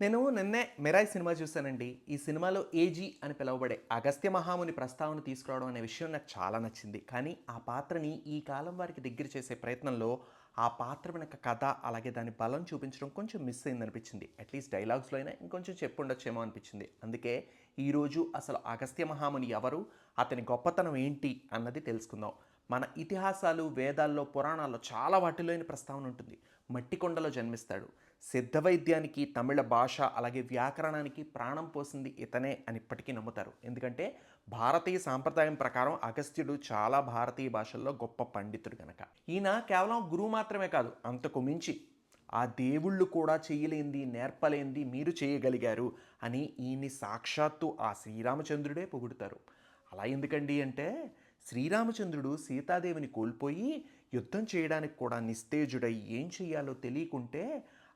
నేను నిన్నే మెరాయ్ సినిమా చూశానండి. ఈ సినిమాలో ఏజీ అని పిలువబడే అగస్త్య మహాముని ప్రస్తావన తీసుకురావడం అనే విషయం నాకు చాలా నచ్చింది. కానీ ఆ పాత్రని ఈ కాలం వారికి దగ్గర చేసే ప్రయత్నంలో ఆ పాత్ర వెనక కథ అలాగే దాని బలం చూపించడం కొంచెం మిస్ అయింది అనిపించింది అట్లీస్ట్ డైలాగ్స్లో అయినా ఇంకొంచెం చెప్పుండొచ్చేమో అనిపించింది. అందుకే ఈరోజు అసలు అగస్త్య మహాముని ఎవరు అతని గొప్పతనం ఏంటి అన్నది తెలుసుకుందాం. మన ఇతిహాసాలు వేదాల్లో పురాణాల్లో చాలా వాటిలోని ప్రస్తావన ఉంటుంది. మట్టి కొండలో జన్మిస్తాడు. సిద్ధ వైద్యానికి తమిళ భాష అలాగే వ్యాకరణానికి ప్రాణం పోసింది ఇతనే అని ఇప్పటికీ నమ్ముతారు. ఎందుకంటే భారతీయ సాంప్రదాయం ప్రకారం అగస్త్యుడు చాలా భారతీయ భాషల్లో గొప్ప పండితుడు గనక. ఈయన కేవలం గురువు మాత్రమే కాదు అంతకు మించి ఆ దేవుళ్ళు కూడా చేయలేంది నేర్పలేంది మీరు చేయగలిగారు అని ఈయన్ని సాక్షాత్తు ఆ శ్రీరామచంద్రుడే పొగుడుతారు. అలా ఎందుకండి అంటే శ్రీరామచంద్రుడు సీతాదేవిని కోల్పోయి యుద్ధం చేయడానికి కూడా నిస్తేజుడై ఏం చెయ్యాలో తెలియకుంటే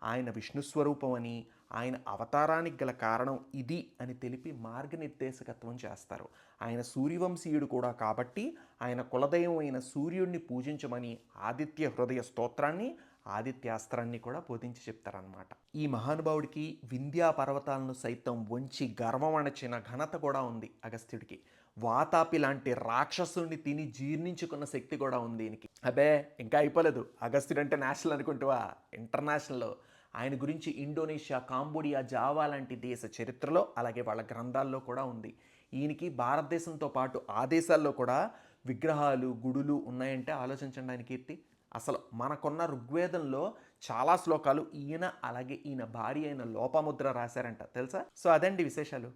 ఆయన విష్ణు స్వరూపం అని ఆయన అవతారానికి గల కారణం ఇది అని తెలిపి మార్గనిర్దేశకత్వం చేస్తారు. ఆయన సూర్యవంశీయుడు కూడా కాబట్టి ఆయన కులదైవం అయిన సూర్యుడిని పూజించమని ఆదిత్య హృదయ స్తోత్రాన్ని ఆదిత్యాస్త్రాన్ని కూడా బోధించి చెప్తారనమాట ఈ మహానుభావుడికి వింధ్యా పర్వతాలను సైతం వంచి గర్వం అణచిన ఘనత కూడా ఉంది అగస్త్యుడికి. వాతాపి లాంటి రాక్షసుని తిని జీర్ణించుకున్న శక్తి కూడా ఉంది దీనికి అబే ఇంకా అయిపోలేదు. అగస్త్యుడు అంటే నేషనల్ అనుకుంటావా? ఇంటర్నేషనల్. ఆయన గురించి ఇండోనేషియా కాంబోడియా జావా లాంటి దేశ చరిత్రలో అలాగే వాళ్ళ గ్రంథాల్లో కూడా ఉంది. ఈయనకి భారతదేశంతో పాటు ఆ దేశాల్లో కూడా విగ్రహాలు గుడులు ఉన్నాయంటే ఆలోచించండి ఆయన కీర్తి. అసలు మనకున్న ఋగ్వేదంలో చాలా శ్లోకాలు ఈయన అలాగే ఈయన భార్య అయిన లోపముద్ర రాశారంట తెలుసా? సో అదండి విశేషాలు.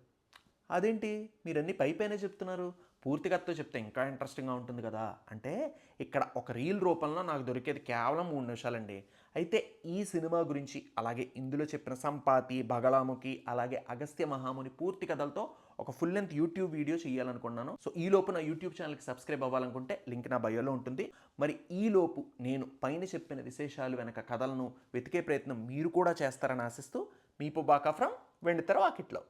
అదేంటి? మీరన్నీ పైపైనే చెప్తున్నారు. పూర్తి చెప్తే ఇంకా ఇంట్రెస్టింగ్గా ఉంటుంది కదా? అంటే ఇక్కడ ఒక రీల్ రూపంలో నాకు దొరికేది కేవలం మూడు నిమిషాలండి. అయితే ఈ సినిమా గురించి అలాగే ఇందులో చెప్పిన సంపాతి బగలాముఖి అలాగే అగస్త్య మహాముని పూర్తి కథలతో ఒక ఫుల్ లెంత్ యూట్యూబ్ వీడియో చేయాలనుకున్నాను. సో ఈ లోపు నా యూట్యూబ్ ఛానల్కి సబ్స్క్రైబ్ అవ్వాలనుకుంటే లింక్ నా బయోలో ఉంటుంది. మరి ఈ లోపు నేను పైన చెప్పిన విశేషాలు వెనక కథలను వెతికే ప్రయత్నం మీరు కూడా చేస్తారని ఆశిస్తూ మీ పొబాకా ఫ్రమ్ వెండితెర వాకిట్లో.